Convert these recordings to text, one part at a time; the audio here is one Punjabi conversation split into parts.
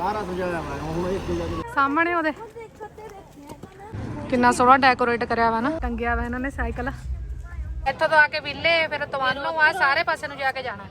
ਸਾਰਾ ਸਜਾਇਆ ਹੋਇਆ ਹੁਣ ਇੱਕ ਜਗ੍ਹਾ ਸਾਹਮਣੇ ਉਹਦੇ। ਕਿੰਨਾ ਸੋਹਣਾ ਡੈਕੋਰੇਟ ਕਰਿਆ ਵਾ ਨਾ। ਟੰਗਿਆ ਵਾ ਇਹਨਾਂ ਨੇ ਸਾਈਕਲ। ਇੱਥੋਂ ਤੋਂ ਆ ਕੇ ਵਿਲੇ ਫਿਰ ਤਵਾਨੋਂ ਆ ਸਾਰੇ ਪਾਸੇ ਨੂੰ ਜਾ ਕੇ ਜਾਣਾ।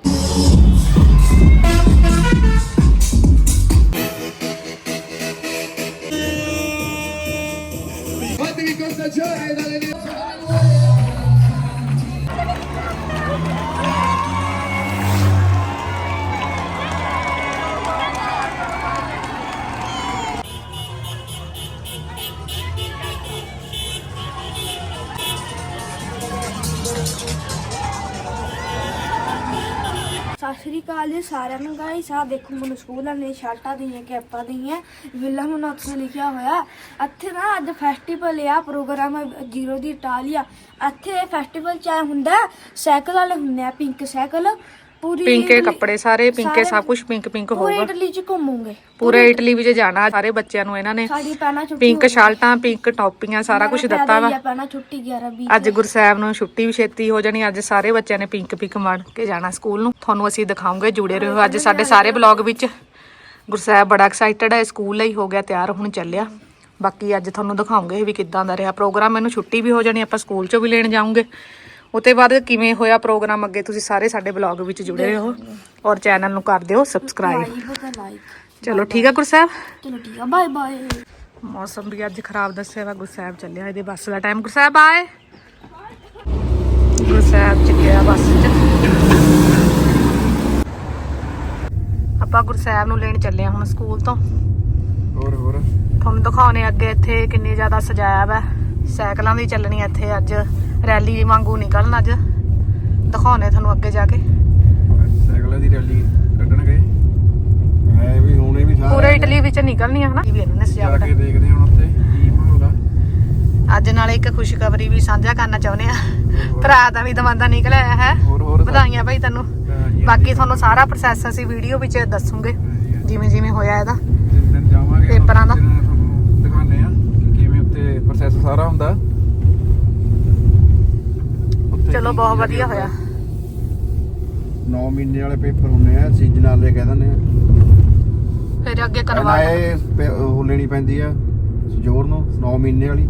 ਸਤਿ ਸ਼੍ਰੀ ਅਕਾਲ ਜੀ, ਸਾਰਿਆਂ ਨੂੰ ਗਾਇਸ ਆ ਦੇਖੋ ਮੈਨੂੰ ਸਕੂਲਾਂ ਨੇ ਸ਼ਰਟਾਂ ਦੀਆਂ ਕੈਪਾਂ ਦੀਆਂ ਵਿਲਾ ਮੈਨੂੰ ਉੱਥੇ ਲਿਖਿਆ ਹੋਇਆ। ਇੱਥੇ ਨਾ ਅੱਜ ਫੈਸਟੀਵਲ ਆ ਪ੍ਰੋਗਰਾਮ ਜ਼ੀਰੋ ਦੀ ਇਟਾਲੀਆ ਇੱਥੇ ਫੈਸਟੀਵਲ ਚ ਹੁੰਦਾ, ਸਾਈਕਲ ਵਾਲੇ ਹੁੰਦੇ ਆ ਪਿੰਕ ਸਾਈਕਲ। ਪੂਰੀ ਪਿੰਕੇ ਇਟਲੀ- ਕੱਪੜੇ ਸਾਰੇ ਪਿੰਕੇ ਸਾਰੇ ਸਭ ਕੁਝ ਪਿੰਕ ਪਿੰਕ ਪੂਰੇ ਹੋਊਗਾ। ਇਟਲੀ ਚ ਘੁੰਮੂਗੇ। ਪੂਰੇ ਇਟਲੀ ਵਿੱਚ ਜਾਣਾ ਸਾਰੇ ਬੱਚਿਆਂ ਨੂੰ ਇਹਨਾਂ ਨੇ ਸਾਡੀ ਪੈਣਾ ਛੁੱਟੀ ਪਿੰਕ ਸ਼ਰਟਾਂ ਪਿੰਕ ਟੌਪੀਆਂ ਸਾਰਾ ਕੁਝ ਦਿੱਤਾ ਵਾ। ਪੈਣਾ ਛੁੱਟੀ 11 20 ਅੱਜ ਗੁਰਸਾਹਿਬ ਨੂੰ ਛੁੱਟੀ ਵੀ ਛੇਤੀ ਹੋ ਜਾਣੀ ਅੱਜ ਸਾਰੇ ਬੱਚਿਆਂ ਨੇ ਪਿੰਕ ਪਿੰਕ ਬਣ ਕੇ ਜਾਣਾ ਸਕੂਲ ਨੂੰ। ਤੁਹਾਨੂੰ ਅਸੀਂ ਦਿਖਾਉਂਗੇ ਜੁੜੇ ਰਹੋ ਅੱਜ ਸਾਡੇ ਸਾਰੇ ਬਲੌਗ ਵਿੱਚ। ਗੁਰਸਾਹਿਬ ਬੜਾ ਐਕਸਾਈਟਡ ਹੈ ਸਕੂਲ ਲਈ ਹੋ ਗਿਆ ਤਿਆਰ ਹੁਣ ਚੱਲਿਆ। ਬਾਕੀ ਅੱਜ ਤੁਹਾਨੂੰ ਦਿਖਾਉਂਗੇ ਵੀ ਕਿੱਦਾਂ ਦਾ ਰਿਹਾ ਪ੍ਰੋਗਰਾਮ ਮੈਨੂੰ ਛੁੱਟੀ ਵੀ ਹੋ ਜਾਣੀ ਆਪਾਂ ਸਕੂਲ ਚੋਂ ਵੀ ਲੈਣ ਜਾਵਾਂਗੇ ਉਤੇ ਬਾਅਦ ਕਿਵੇਂ ਹੋਇਆ ਪ੍ਰੋਗਰਾਮ ਅੱਗੇ ਤੁਸੀਂ ਸਾਰੇ ਸਾਡੇ ਬਲੌਗ ਵਿੱਚ ਜੁੜੇ ਰਹੋ ਔਰ ਚੈਨਲ ਨੂੰ ਕਰ ਦਿਓ ਸਬਸਕ੍ਰਾਈਬ। ਚਲੋ ਠੀਕ ਆ ਗੁਰਸਾਹਿਬ ਚਲੋ ਠੀਕ ਆ ਬਾਏ ਬਾਏ ਮੌਸਮ ਵੀ ਅੱਜ ਖਰਾਬ ਦੱਸਿਆ ਵਾ ਗੁਰਸਾਹਿਬ ਚੱਲਿਆ ਇਹਦੇ ਬੱਸ ਦਾ ਟਾਈਮ ਗੁਰਸਾਹਿਬ ਆਏ? ਗੁਰਸਾਹਿਬ ਚ ਗਿਆ ਬੱਸ ਚ। ਆਪਾਂ ਗੁਰਸਾਹਿਬ ਨੂੰ ਲੈਣ ਚੱਲੇ ਹੁਣ ਸਕੂਲ ਤੋਂ। ਹੋਰ ਹੋਰ। ਤੁਹਾਨੂੰ ਦਿਖਾਉਣੇ ਅੱਗੇ ਇੱਥੇ ਕਿੰਨੀ ਜ਼ਿਆਦਾ ਸਜਾਇਆ ਵਾ। ਸਾਈਕਲਾਂ ਦੀ ਚੱਲਣੀ ਇੱਥੇ ਅੱਜ। ਰੈਲੀ ਵਾਂਗੂ ਨਿਕਲਣ ਅੱਜ। ਦਿਖਾਉਣੇ ਤੁਹਾਨੂੰ ਅੱਗੇ ਜਾ ਕੇ। ਸਾਈਕਲਾਂ ਦੀ ਰੈਲੀ ਕੱਢਣਗੇ। ਹੈ ਵੀ ਹੁਣੇ ਵੀ ਸਾਰੇ ਪੂਰੇ ਇਟਲੀ ਵਿੱਚ ਨਿਕਲਣੀ ਆ ਹਨਾ। ਵੀ ਇਹਨਾਂ ਨੇ ਜਾ ਸਜਾਵਟ। ਕੇ ਦੇਖਦੇ ਹਾਂ ਉੱਥੇ ਕੀ ਮਾਹੌਲ ਆ। ਅੱਜ ਨਾਲੇ ਇੱਕ ਖੁਸ਼ਖਬਰੀ ਵੀ ਸਾਂਝਾ ਕਰਨਾ ਚਾਹੁੰਦੇ ਆ। ਭਰਾ ਦਾ ਵੀ ਦਵਾਂਦਾ ਨਿਕਲ ਆਇਆ ਹੈ। ਹੋਰ ਹੋਰ ਵਧਾਈਆਂ ਭਾਈ ਤੈਨੂੰ। ਬਾਕੀ ਤੁਹਾਨੂੰ ਸਾਰਾ ਪ੍ਰੋਸੈਸ ਅਸੀਂ ਵੀਡੀਓ ਵਿੱਚ ਦੱਸੂਗੇ। ਜਿਵੇਂ ਜਿਵੇਂ ਹੋਇਆ ਇਹਦਾ। ਜਿਸ ਦਿਨ ਜਾਵਾਂਗੇ ਪੇਪਰਾਂ ਦਾ। ਉਸ ਦਿਨ ਤੁਹਾਨੂੰ ਦਿਖਾਉਂਦੇ ਆ ਕਿ ਕਿਵੇਂ ਉੱਤੇ ਪ੍ਰੋਸੈਸ ਸਾਰਾ ਹੁੰਦਾ। ਚਲੋ ਬਹੁਤ ਵਧੀਆ ਹੋਇਆ। 9 ਮਹੀਨੇ ਵਾਲੇ ਪੇਪਰ ਹੁੰਦੇ ਆ ਸੀਜ਼ਨ ਵਾਲੇ ਕਹਿ ਦਿੰਦੇ ਆ। ਫਿਰ ਅੱਗੇ ਪੇ- ਉਹ ਲੈਣੀ ਪੈਂਦੀ ਆ ਸਜੋਰ ਨੂੰ 9 ਮਹੀਨੇ ਵਾਲੀ।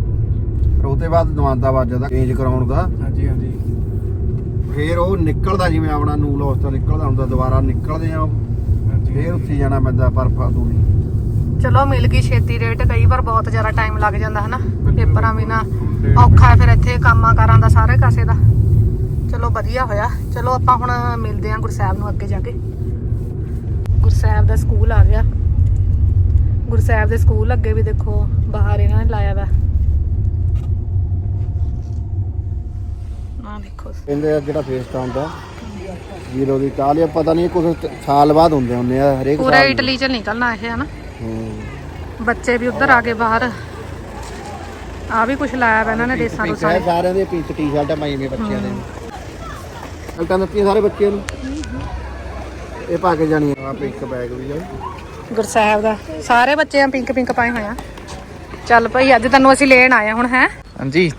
ਪਰ ਉਹਦੇ ਬਾਅਦ ਦਵਾਂਦਾ ਵੱਜਦਾ ਚੇਂਜ ਕਰਾਉਣ ਦਾ। ਹਾਂਜੀ ਹਾਂਜੀ। ਫੇਰ ਉਹ ਨਿਕਲਦਾ ਜਿਵੇਂ ਆਪਣਾ ਨੂਲ ਅਵਸਥਾ ਨਿਕਲਦਾ ਹੁੰਦਾ ਦੁਬਾਰਾ ਨਿਕਲਦੇ ਆ ਫੇਰ ਉੱਥੇ ਜਾਣਾ ਪੈਂਦਾ ਪਰ ਫਾਦੂ ਨਹੀਂ। ਚਲੋ ਮਿਲ ਗਈ ਛੇਤੀ ਰੇਟ ਕਈ ਵਾਰ ਬਹੁਤ ਜ਼ਿਆਦਾ ਟਾਈਮ ਲੱਗ ਜਾਂਦਾ ਹਨਾ। ਪੇਪਰਾਂ ਵੀ ਨਾ ਤੇ ਔਖਾ ਫਿਰ ਇੱਥੇ ਕੰਮਾਂ ਕਾਰਾਂ ਦਾ ਸਾਰੇ ਕਾਸੇ ਦਾ। ਚਲੋ ਵਧੀਆ ਹੋਇਆ। ਚਲੋ ਆਪਾਂ ਹੁਣ ਮਿਲਦੇ ਹਾਂ ਗੁਰਸਾਹਿਬ ਨੂੰ ਅੱਗੇ ਜਾ ਕੇ। ਗੁਰਸਾਹਿਬ ਦਾ ਸਕੂਲ ਆ ਗਿਆ। ਗੁਰਸਾਹਿਬ ਦੇ ਸਕੂਲ ਅੱਗੇ ਵੀ ਦੇਖੋ ਬਾਹਰ ਇਹਨਾਂ ਨੇ ਲਾਇਆ ਵਾ। ਨਾ ਦੇਖੋ। ਕਹਿੰਦੇ ਆ ਜਿਹੜਾ ਫੇਸ ਤਾਂ ਹੁੰਦਾ। ਜ਼ੀਰੋ ਦੀ ਇਟਾਲੀਆ ਪਤਾ ਨਹੀਂ ਕੁਝ ਸਾਲ ਬਾਅਦ ਹੁੰਦੇ ਹੁੰਦੇ ਆ ਹਰੇਕ ਪੂਰੇ ਸਾਲ ਇਟਲੀ ਚ ਨਿਕਲਣਾ ਇਹ ਹਨਾ? ਹੂੰ। ਬੱਚੇ ਵੀ ਉੱਧਰ ਆ ਗਏ ਬਾਹਰ। ਆ ਵੀ ਕੁਝ ਲਾਇਆ ਵਾ ਇਹਨਾਂ ਨੇ ਰੇਸਾਂ ਰੂਸਾਂ ਹੈ ਸਾਰਿਆਂ ਦੇ ਪਿੰਕ ਟੀ-ਸ਼ਰਟਾਂ ਪਾਈਆਂ ਨੇ ਬੱਚਿਆਂ ਦੇ ਅਲਟਾਂ ਦਿੱਤੀਆਂ ਸਾਰੇ ਬੱਚਿਆਂ ਨੂੰ। ਇਹ ਪਾ ਕੇ ਜਾਣੀਆਂ ਆ ਪਿੰਕ ਬੈਗ ਵੀ ਆ। ਗੁਰਸਾਹਿਬ ਦਾ। ਸਾਰੇ ਬੱਚੇ ਆ ਪਿੰਕ ਪਿੰਕ ਪਾਏ ਹੋਏ ਆ। ਚੱਲ ਭਾਈ ਅੱਜ ਤੈਨੂੰ ਅਸੀਂ ਲੈਣ ਆਏ ਆ ਹੁਣ ਹੈ? ਹਾਂਜੀ।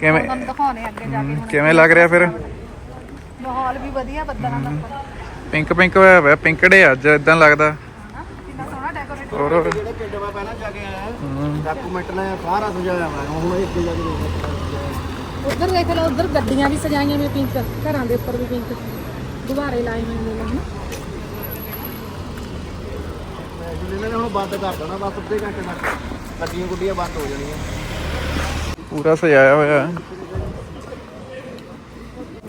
ਕਿਵੇਂ- ਤੁਹਾਨੂੰ ਦਿਖਾਉਣੇ ਅੱਗੇ ਜਾ ਕੇ ਹੁਣ। ਕਿਵੇਂ ਲੱਗ ਰਿਹਾ ਫਿਰ? ਮਾਹੌਲ ਵੀ ਵਧੀਆ ਬੱਦਲਾਂ ਦਾ। ਪਿੰਕ ਪਿੰਕ ਹੋਇਆ ਹੋਇਆ ਪਿੰਕੜੇ ਅੱਜ ਇਦਾਂ ਲੱਗਦਾ। ਹੋਰ? ਹੋਰ ਜਿਹੜੇ ਪਿੰਡ ਮੈਂ ਪਹਿਲਾਂ ਜਾ ਕੇ ਆਇਆ ਡਾਕੂਮੈਂਟ ਨੇ ਸਾਰਾ ਸਜਾਇਆ ਹੋਇਆ ਹੁਣ ਇੱਕ ਜਾ ਕੇ ਉੱਧਰ ਦੇਖ ਲਓ ਉੱਧਰ ਗੱਡੀਆਂ ਵੀ ਸਜਾਈਆਂ ਨੇ ਪਿੰਕ ਘਰਾਂ ਦੇ ਉੱਪਰ ਵੀ ਪਿੰਕ ਗੁਬਾਰੇ ਲਾਏ ਹੋਏ ਨੇ ਹਨਾ ਇਹਨਾਂ ਨੇ ਹੁਣ ਬੰਦ ਕਰ ਦੇਣਾ ਬਸ ਅੱਧੇ ਘੰਟੇ ਤੱਕ। ਗੱਡੀਆਂ ਗੁੱਡੀਆਂ ਬੰਦ ਹੋ ਜਾਣੀਆਂ। ਪੂਰਾ ਸਜਾਇਆ ਹੋਇਆ।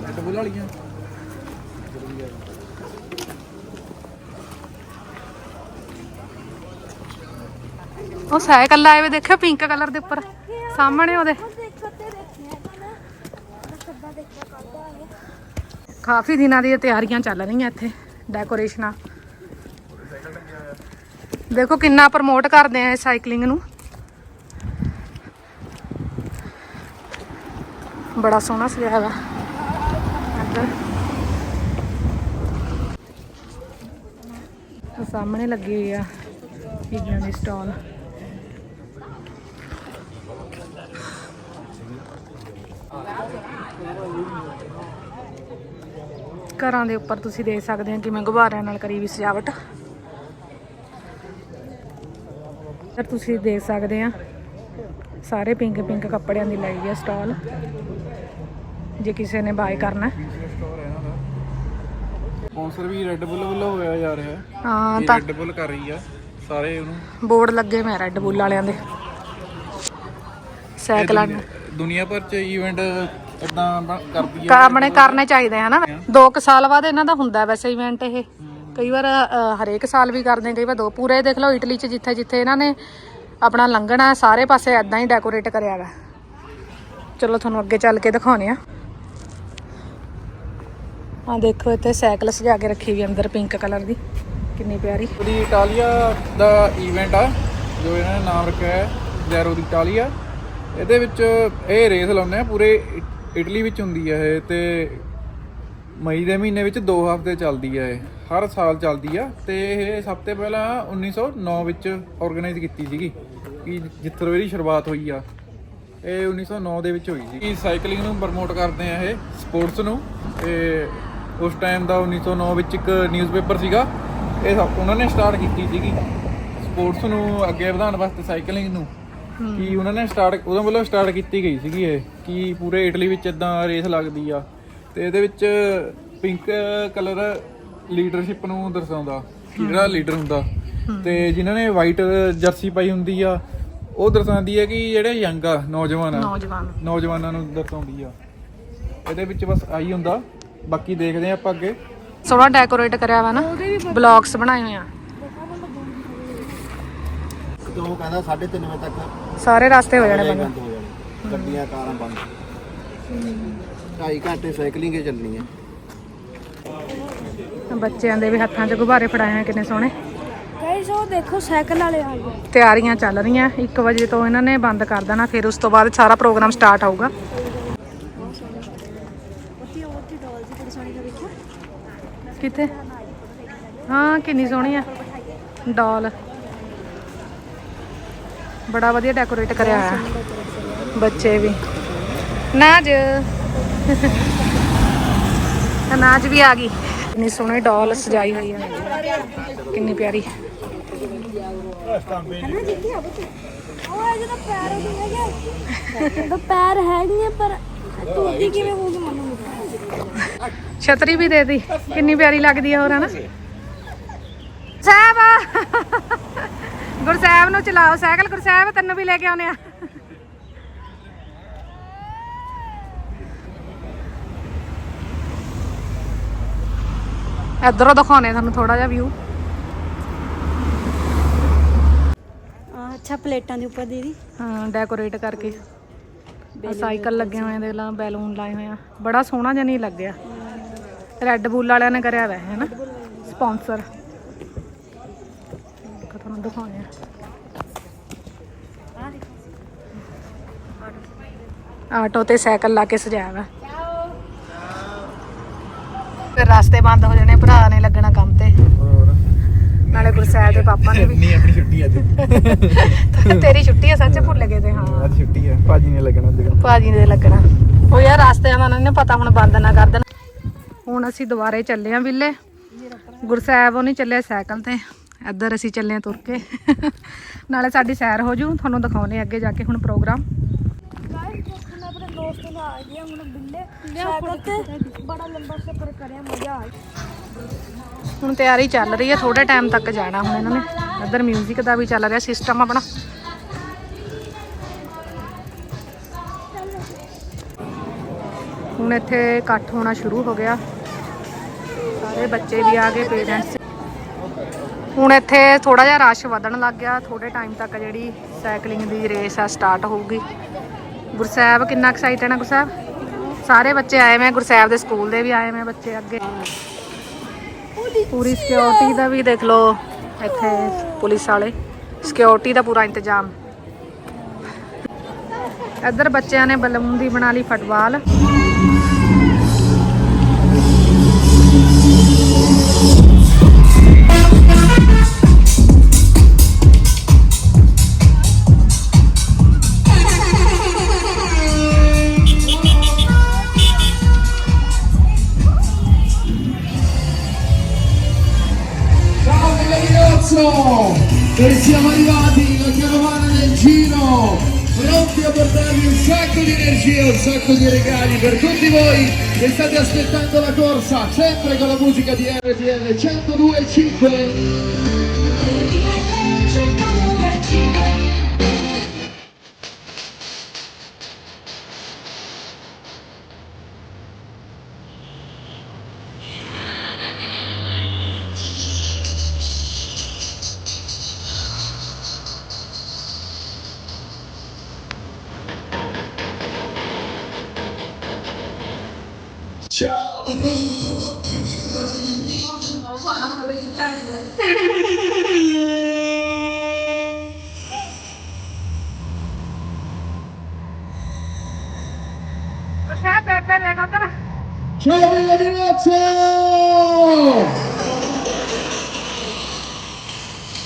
ਟਬੂਲ ਵਾਲੀਆਂ। ਉਹ ਸਾਈਕਲ ਲਾਏ ਵੇ ਦੇਖਿਆ ਪਿੰਕ ਕਲਰ ਦੇ ਉੱਪਰ। ਸਾਹਮਣੇ ਉਹਦੇ। ਕਾਫੀ ਦਿਨਾਂ ਦੀਆਂ ਤਿਆਰੀਆਂ ਚੱਲ ਰਹੀਆਂ ਇੱਥੇ ਡੈਕੋਰੇਸ਼ਨਾਂ ਦੇਖੋ ਕਿੰਨਾ ਪ੍ਰਮੋਟ ਕਰਦੇ ਆ ਸਾਈਕਲਿੰਗ ਨੂੰ। ਬੜਾ ਸੋਹਣਾ ਸਜਾਇਆ ਵਾ। ਇੱਧਰ। ਸਾਹਮਣੇ ਲੱਗੀ ਹੋਈ ਆ ਚੀਜ਼ਾਂ ਦੀ ਸਟਾਲ ਘਰਾਂ ਦੇ ਉੱਪਰ ਤੁਸੀਂ ਦੇਖ ਸਕਦੇ ਹੋ ਕਿਵੇਂ ਗੁਬਾਰਿਆਂ ਨਾਲ ਕਰੀ ਵੀ ਸਜਾਵਟ। ਸਰ ਤੁਸੀਂ ਦੇਖ ਸਕਦੇ ਆ ਸਾਰੇ ਪਿੰਕ ਪਿੰਕ ਕੱਪੜਿਆਂ ਦੀ ਲਾਈ ਹੈ ਸਟਾਲ। ਜੇ ਕਿਸੇ ਨੇ ਬਾਏ ਕਰਨਾ ਹੈ। ਸਪਾਂਸਰ ਵੀ ਰੈੱਡ ਬੁੱਲ ਵੱਲੋਂ ਹੋਇਆ ਜਾ ਰਿਹਾ। ਹੈ ਤਾਂ ਰੈੱਡ ਬੁੱਲ ਕਰ ਰਹੀ ਆ ਸਾਰੇ ਉਹਨੂੰ। ਬੋਰਡ ਲੱਗੇ ਮੈਂ ਰੈੱਡ ਬੁੱਲ ਵਾਲਿਆਂ ਦੇ। ਸਾਈਕਲਾਂ ਦੁਨੀਆ ਭਰ ਚ ਇਵੈਂਟ ਇਦਾਂ ਕਰਦੀ ਕ- ਆਪਣੇ ਕਰਨੇ ਚਾਹੀਦੇ ਹਨਾ? ਦੋ ਕੁ ਸਾਲ ਬਾਅਦ ਇਹਨਾਂ ਦਾ ਹੁੰਦਾ ਵੈਸੇ ਇਵੈਂਟ ਇਹ। ਕਈ ਵਾਰ ਅ, ਹਰੇਕ ਸਾਲ ਵੀ ਕਰਦੇ ਕਈ ਵਾਰ ਦੋ। ਪੂਰੇ ਦੇਖ ਲਓ ਇਟਲੀ ਚ ਜਿੱਥੇ ਜਿੱਥੇ ਇਹਨਾਂ ਨੇ ਆਪਣਾ ਲੰਘਣਾ ਸਾਰੇ ਪਾਸੇ ਐਦਾਂ ਹੀ ਡੈਕੋਰੇਟ ਕਰਿਆ ਗਾ ਚਲੋ ਤੁਹਾਨੂੰ ਅੱਗੇ ਚੱਲ ਕੇ ਦਿਖਾਉਣੇ ਆ। ਆ ਦੇਖੋ ਇੱਥੇ ਸਾਈਕਲ ਸਜਾ ਕੇ ਰੱਖੀ ਵੀ ਅੰਦਰ ਪਿੰਕ ਕਲਰ ਦੀ। ਕਿੰਨੀ ਪਿਆਰੀ। ਉਹਦੀ ਇਟਾਲੀਆ ਦਾ ਇਵੈਂਟ ਆ ਜੋ ਇਹਨਾਂ ਨੇ ਨਾਮ ਰੱਖਿਆ ਹੈ ਜ਼ੈਰੋ ਦੀ ਇਟਾਲੀਆ। ਇਹਦੇ ਵਿੱਚ ਇਹ ਰੇਸ ਲਾਉਂਦੇ ਆ ਪੂਰੇ ਇਟਲੀ ਵਿੱਚ ਹੁੰਦੀ ਹੈ ਇਹ ਤੇ ਮਈ ਦੇ ਮਹੀਨੇ ਵਿੱਚ 2 ਹਫ਼ਤੇ ਚੱਲਦੀ ਹੈ ਇਹ। ਹਰ ਸਾਲ ਚੱਲਦੀ ਆ ਤੇ ਇਹ ਸਭ ਤੋਂ ਪਹਿਲਾਂ 1909 ਵਿੱਚ ਆਰਗੇਨਾਈਜ਼ ਕੀਤੀ ਸੀਗੀ ਕਿ ਜਿੱਥੋਂ ਇਹਦੀ ਸ਼ੁਰੂਆਤ ਹੋਈ ਆ। ਇਹ 1909 ਦੇ ਵਿੱਚ ਹੋਈ ਸੀ। ਕਿ ਸਾਈਕਲਿੰਗ ਨੂੰ ਪ੍ਰਮੋਟ ਕਰਦੇ ਆ ਇਹ ਸਪੋਰਟਸ ਨੂੰ। ਤੇ ਉਸ ਟਾਈਮ ਦਾ 1909 ਵਿੱਚ ਇੱਕ ਨਿਊਜ਼ਪੇਪਰ ਸੀਗਾ। ਇਹ ਸਭ- ਉਹਨਾਂ ਨੇ ਸਟਾਰਟ ਕੀਤੀ ਸੀਗੀ। ਸਪੋਰਟਸ ਨੂੰ ਅੱਗੇ ਵਧਾਉਣ ਵਾਸਤੇ ਸਾਈਕਲਿੰਗ ਨੂੰ। ਕਿ ਉਹਨਾਂ ਨੇ ਸਟਾਰਟ ਉਹਦੋਂ ਵੱਲੋਂ ਸਟਾਰਟ ਕੀਤੀ ਗਈ ਸੀਗੀ ਇਹ ਕਿ ਪੂਰੇ ਇਟਲੀ ਵਿੱਚ ਇਦਾਂ ਰੇਸ ਲੱਗਦੀ ਆ। ਤੇ ਇਹਦੇ ਵਿੱਚ ਪਿੰਕ ਕਲਰ ਲੀਡਰਸ਼ਿਪ ਨੂੰ ਦਰਸਾਉਂਦਾ ਕਿ ਜਿਹੜਾ ਲੀਡਰ ਹੁੰਦਾ। ਤੇ ਜਿਨ੍ਹਾਂ ਨੇ ਵਾਈਟ ਜਰਸੀ ਪਾਈ ਹੁੰਦੀ ਆ ਉਹ ਦਰਸਾਉਂਦੀ ਹੈ ਕਿ ਜਿਹੜੇ ਯੰਗ ਆ ਨੌਜਵਾਨ ਆ। ਨੌਜਵਾਨ। ਨੌਜਵਾਨਾਂ ਨੂੰ ਦਰਸਾਉਂਦੀ ਆ। ਇਹਦੇ ਵਿੱਚ ਬਸ ਆਹੀ ਹੁੰਦਾ ਬਾਕੀ ਦੇਖਦੇ ਆ ਆਪਾਂ ਅੱਗੇ। ਸੋਹਣਾ ਡੈਕੋਰੇਟ ਕਰਿਆ ਵਾ ਨਾ ਬਲੌਗਸ ਬਣਾਏ ਹੋਏ ਆ। ਤੇ ਉਹ ਕਹਿੰਦਾ 3:30 ਵਜੇ ਤੱਕ ਸਾਰੇ ਰਸਤੇ ਹੋ ਜਾਣੇ ਬੰਦ। ਬੰਦ ਹੋ ਜਾਣੇ ਗੱਡੀਆਂ ਕਾਰਾਂ ਬੰਦ। ਢਾਈ ਘੰਟੇ ਸਾਈਕਲਿੰਗ ਹੀ ਚੱਲਣੀ ਹੈ। ਬੱਚਿਆਂ ਦੇ ਵੀ ਹੱਥਾਂ 'ਚ ਗੁਬਾਰੇ ਫੜਾਏ ਹੋਏ ਕਿੰਨੇ ਸੋਹਣੇ। ਗਾਇਸ ਉਹ ਦੇਖੋ ਸਾਈਕਲ ਵਾਲੇ ਆ ਗਏ। ਤਿਆਰੀਆਂ ਚੱਲ ਰਹੀਆਂ। 1 ਵਜੇ ਤੋਂ ਇਹਨਾਂ ਨੇ ਬੰਦ ਕਰ ਦੇਣਾ ਫਿਰ ਉਸ ਤੋਂ ਬਾਅਦ ਸਾਰਾ ਪ੍ਰੋਗਰਾਮ ਸਟਾਰਟ ਹੋਊਗਾ। ਕਿੱਥੇ? ਹਾਂ ਕਿੰਨੀ ਸੋਹਣੀ ਆ। ਡਾਲ ਬੜਾ ਵਧੀਆ ਡੈਕੋਰੇਟ ਕਰਿਆ ਹੋਇਆ। ਬੱਚੇ ਵੀ। ਨਾਜ। ਨਾਜ ਵੀ ਆ ਗਈ। ਕਿੰਨੀ ਸੋਹਣੀ ਡਾਲ ਸਜਾਈ ਹੋਈ ਹੈ ਕਿੰਨੀ ਪਿਆਰੀ। ਉਹ ਹੈ ਜਿਹੜਾ ਪੈਰ ਉਹਦੇ ਹੈਗੇ ਤਾਂ ਪੈਰ ਹੈਗੇ ਪਰ ਟੁੱਟੀ ਕਿਵੇਂ ਹੋ ਗਈ ਮੈਨੂੰ ਨਹੀਂ ਪਤਾ। ਛਤਰੀ ਵੀ ਦੇ ਦੀ। ਕਿੰਨੀ ਪਿਆਰੀ ਲੱਗਦੀ ਆ ਹੋਰ ਹਨਾ। ਸਾਹਿਬ! ਗੁਰਸਾਹਿਬ ਨੂੰ ਚਲਾਓ ਸਾਈਕਲ ਗੁਰਸਾਹਿਬ ਤੈਨੂੰ ਵੀ ਲੈ ਕੇ ਆਉਨੇ ਆ। ਇਧਰੋਂ ਦਿਖਾਉਣੇ ਤੁਹਾਨੂੰ ਥੋੜਾ ਜਿਹਾ ਵਿਊ ਅੱਛਾ ਪਲੇਟਾਂ ਦੇ ਉੱਪਰ ਦੀਦੀ। ਹਾਂ ਡੈਕੋਰੇਟ ਕਰਕੇ। ਸਾਈਕਲ ਲੱਗੇ ਹੋਏ ਦੇਖ ਲਾ ਬੈਲੂਨ ਲਾਏ ਹੋਏ ਆ। ਬੜਾ ਸੋਹਣਾ ਜਿਹਾ ਨਹੀਂ ਲੱਗਿਆ। ਰੈੱਡ ਬੁੱਲ ਵਾਲਿਆਂ ਨੇ ਕਰਿਆ ਹੋਇਆ ਹੈ ਨਾ? ਸਪਾਂਸਰ ਤੁਹਾਨੂੰ ਦਿਖਾਉਂਦੇ ਆ ਆਟੋ ਤੇ ਸਾਈਕਲ ਲਾ ਕੇ ਸਜਾਇਆ ਵਾ। ਫਿਰ ਰਸਤੇ ਬੰਦ ਹੋ ਜਾਣੇ ਭਰਾ ਨੇ ਲੱਗਣਾ ਕੰਮ ਤੇ। ਨਾਲੇ ਗੁਰਸੈਦ ਦੇ ਪਾਪਾ ਨੇ ਵੀ। ਨਹੀਂ ਆਪਣੀ ਛੁੱਟੀ ਅੱਜ। ਤੇਰੀ ਛੁੱਟੀ ਆ ਸੱਚ ਭੁੱਲ ਗਏ ਤੇ ਹਾਂ। ਅੱਜ ਛੁੱਟੀ ਹੈ ਭਾਜੀ ਨੇ ਲੱਗਣਾ ਅੱਜ ਭਾਜੀ ਦੇ ਲੱਗਣਾ। ਉਹ ਯਾਰ ਰਸਤਿਆਂ ਦਾ ਨਹੀਂ ਪਤਾ ਹੁਣ ਬੰਦ ਨਾ ਕਰ ਦੇਣਾ। ਹੁਣ ਅਸੀਂ ਦੁਬਾਰੇ ਚੱਲੇ ਆਂ ਵਿਲੇ ਗੁਰਸਾਹਿਬ ਉਹ ਨਹੀਂ ਚੱਲੇ ਸਾਈਕਲ ਤੇ। ਇੱਧਰ ਅਸੀਂ ਚੱਲੇ ਆਂ ਤੁਰ ਕੇ। ਨਾਲੇ ਸਾਡੀ ਸੈਰ ਹੋ ਜੂ ਤੁਹਾਨੂੰ ਦਿਖਾਉਣੇ ਅੱਗੇ ਜਾ ਕੇ ਹੁਣ ਪ੍ਰੋਗਰਾਮ। ਹੁਣ ਤਿਆਰੀ ਚੱਲ ਰਹੀ ਹੈ ਥੋੜੇ ਟਾਈਮ ਤੱਕ ਜਾਣਾ ਹੁਣ ਇਹਨਾਂ ਨੇ। ਇੱਧਰ 뮤직 ਦਾ ਵੀ ਚੱਲ ਰਿਹਾ ਸਿਸਟਮ ਆਪਣਾ। ਹੁਣ ਇੱਥੇ ਇਕੱਠ ਹੋਣਾ ਸ਼ੁਰੂ ਹੋ ਗਿਆ। ਸਾਰੇ ਬੱਚੇ ਵੀ ਆ ਗਏ ਪੇਰੈਂਟਸ ਹੁਣ ਇੱਥੇ ਥੋੜਾ ਜਿਹਾ ਰਸ਼ ਵਧਣ ਲੱਗ ਗਿਆ। ਥੋੜੇ ਟਾਈਮ ਤੱਕ ਜਿਹੜੀ ਸਾਈਕਲਿੰਗ ਦੀ ਰੇਸ ਆ ਸਟਾਰਟ ਹੋਊਗੀ। ਗੁਰਸਾਹਿਬ ਕਿੰਨਾ ਐਕਸਾਈਟਡ ਹੈ ਗੁਰਸਾਹਿਬ ਸਾਰੇ ਬੱਚੇ ਆਏ ਮੈਂ ਗੁਰਸਾਹਿਬ ਦੇ ਸਕੂਲ ਦੇ ਵੀ ਆਏ ਮੈਂ ਬੱਚੇ ਅੱਗੇ। ਪੂਰੀ ਸਿਕਿਉਰਿਟੀ ਦਾ ਵੀ ਦੇਖ ਲਓ, ਇੱਥੇ ਪੁਲਿਸ ਵਾਲੇ। ਸਿਕਿਉਰਿਟੀ ਦਾ ਪੂਰਾ ਇੰਤਜ਼ਾਮ। ਇੱਧਰ ਬੱਚਿਆਂ ਨੇ ਬਲੂਨ ਦੀ ਬਣਾ ਲਈ football. Musica di RTL 102.5. Ciao bella Milazzo!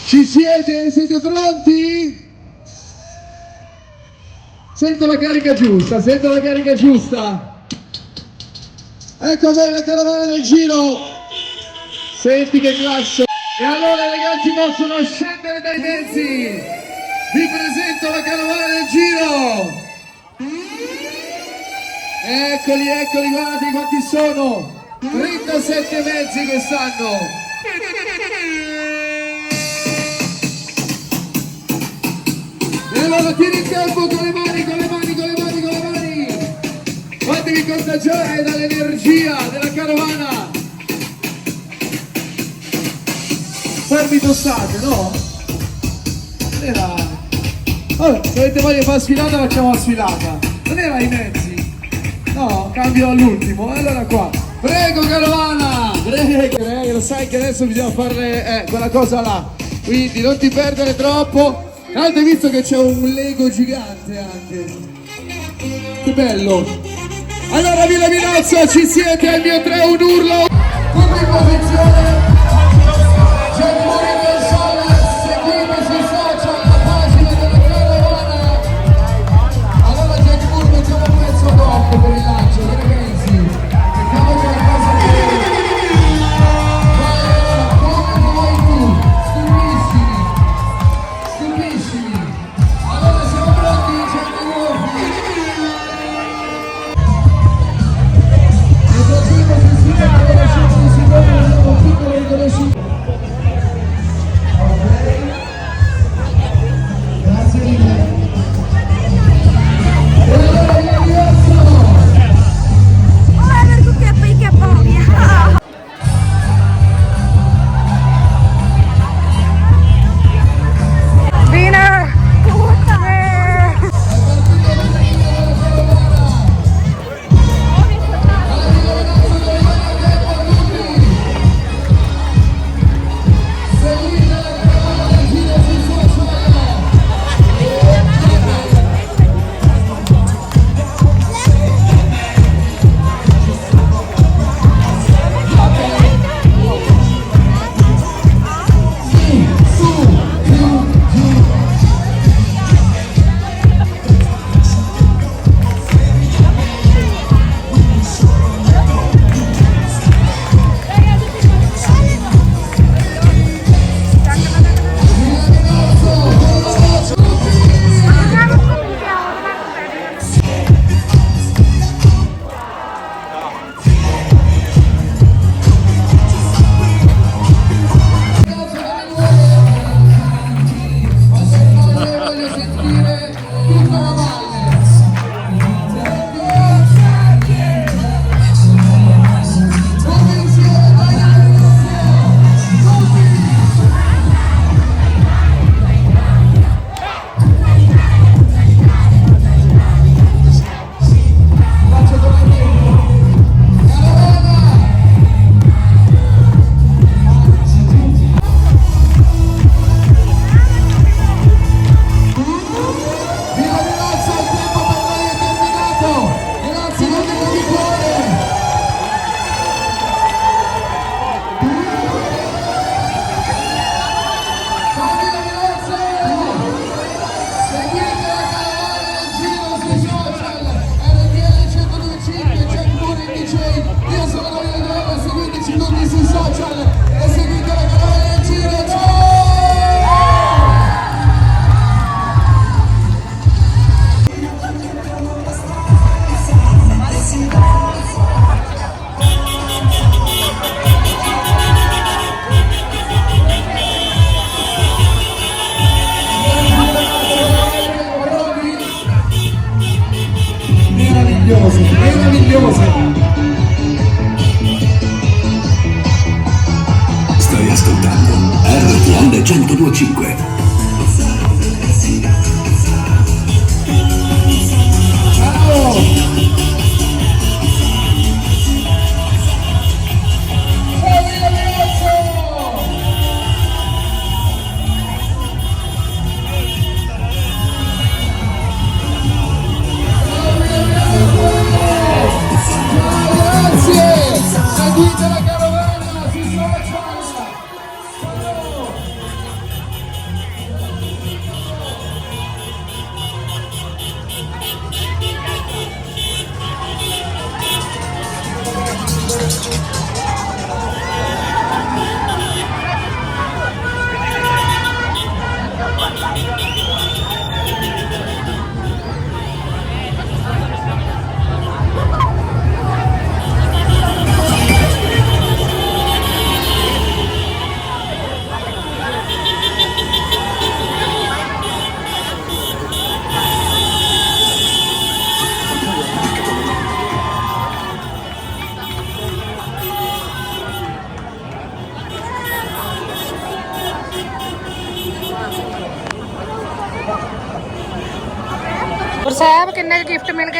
Ci siete? Siete pronti? Sento la carica giusta, sento la carica giusta. Ecco bene la carovana del giro. Senti che classe. E allora ragazzi possono scendere dai mezzi. Vi presento la carovana del giro. Eccoli, eccoli, guardate quanti sono! 37 mezzi quest'anno! E allora tieni il tempo con le mani, con le Fatevi contagiare dall'energia della carovana! Fermi tossate, no? Non era... Vabbè, se avete voglia di fare sfilata facciamo la sfilata! Non era ai mezzi! No, cambio all'ultimo, allora qua. Prego carovana! Prego, prego, lo sai che adesso bisogna fare eh, quella cosa là. Quindi non ti perdere troppo. Tra hai visto che c'è un Lego gigante anche. Che bello! Allora Villa Milazzo, ci siete al mio 3 un urlo! Tutti in posizione!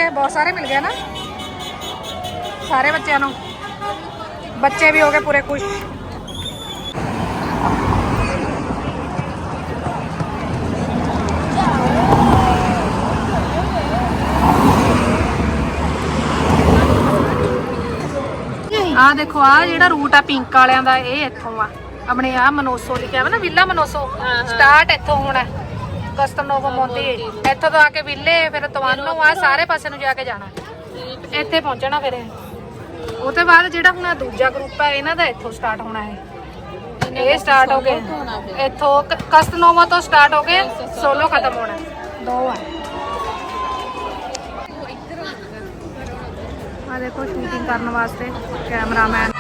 ਗਏ ਬਹੁਤ ਸਾਰੇ ਮਿਲ ਗਏ ਨਾ। ਸਾਰੇ ਬੱਚਿਆਂ ਨੂੰ। ਬੱਚੇ ਵੀ ਹੋ ਗਏ ਪੂਰੇ ਖੁਸ਼। ਆ ਦੇਖੋ ਆ ਜਿਹੜਾ ਰੂਟ ਆ ਪਿੰਕ ਵਾਲਿਆਂ ਦਾ ਇਹ ਇੱਥੋਂ ਆ। ਆਪਣੇ ਆ ਮਨੋਸੋ ਲਿਖਿਆ ਵਾ ਨਾ ਵਿਲਾ ਮਨੋਸੋ। ਸਟਾਰਟ ਇੱਥੋਂ ਹੋਣਾ। ਕਸਤਨੋਵੋ ਮੋਂਦੀ ਇੱਥੋਂ ਤੋਂ ਆ ਕੇ ਵਿਲੇ ਫਿਰ ਤਵਾਨੋ ਆ, ਸਾਰੇ ਪਾਸੇ ਨੂੰ ਜਾ ਕੇ ਜਾਣਾ। ਇੱਥੇ ਪਹੁੰਚਣਾ ਫਿਰ ਉਹ ਤੋਂ ਬਾਅਦ ਜਿਹੜਾ ਹੁਣ ਦੂਜਾ ਗਰੁੱਪ ਆ, ਇਹਨਾਂ ਦਾ ਇੱਥੋਂ ਸਟਾਰਟ ਹੋਣਾ ਹੈ ਇਹ ਸਟਾਰਟ ਹੋ ਗਏ। ਇੱਥੋਂ ਕ- ਕਸਤਨੋਵਾ ਤੋਂ ਸਟਾਰਟ ਹੋ ਗਏ ਸੋਲੋ ਖਤਮ ਹੋਣਾ। ਦੋ ਆ। ਆ ਦੇਖੋ ਸ਼ੂਟਿੰਗ ਕਰਨ ਵਾਸਤੇ ਕੈਮਰਾਮੈਨ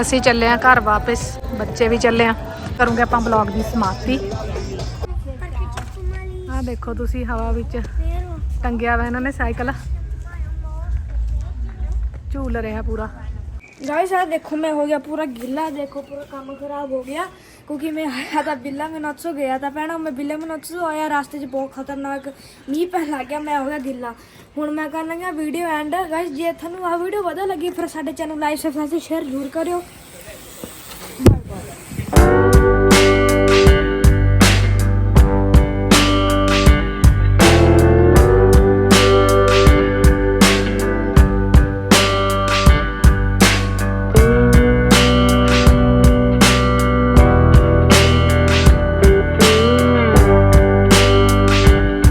ਹੁਣ ਅਸੀਂ ਚੱਲੇ ਆ ਘਰ ਵਾਪਸ, ਬੱਚੇ ਵੀ ਚੱਲੇ ਆ ਕਰੂੰਗੇ ਆਪਾਂ ਬਲੌਗ ਦੀ ਸਮਾਪਤੀ। ਆ ਦੇਖੋ ਤੁਸੀਂ ਹਵਾ ਵਿੱਚ ਟੰਗਿਆ ਵਾ ਇਹਨਾਂ ਨੇ ਸਾਈਕਲ। ਝੂਲ ਰਿਹਾ ਪੂਰਾ। गाइस यार देखो मैं हो गया पूरा गिल्ला देखो पूरा काम खराब हो गया क्योंकि मैं आया था बिल्ला मिनोत्सो गया था भैना मैं बिल्ला मिनोत्सो आया रास्ते 'ਚ ਬਹੁਤ ਖਤਰਨਾਕ ਮੀਂਹ ਪੈਣ ਲੱਗ ਗਿਆ ਮੈਂ ਹੋ ਗਿਆ ਗਿੱਲਾ ਹੁਣ ਮੈਂ ਕਰਨ ਲੱਗਾ ਵੀਡੀਓ ਐਂਡ ਗਾਇਸ ਜੇ ਤੁਹਾਨੂੰ ਆਹ ਵੀਡੀਓ ਵਧੀਆ ਲੱਗੀ ਫਿਰ ਸਾਡੇ ਚੈਨਲ ਲਾਈਕ ਸਬਸਕ੍ਰਾਈਬ ਸ਼ੇਅਰ ਜ਼ਰੂਰ ਕਰਿਓ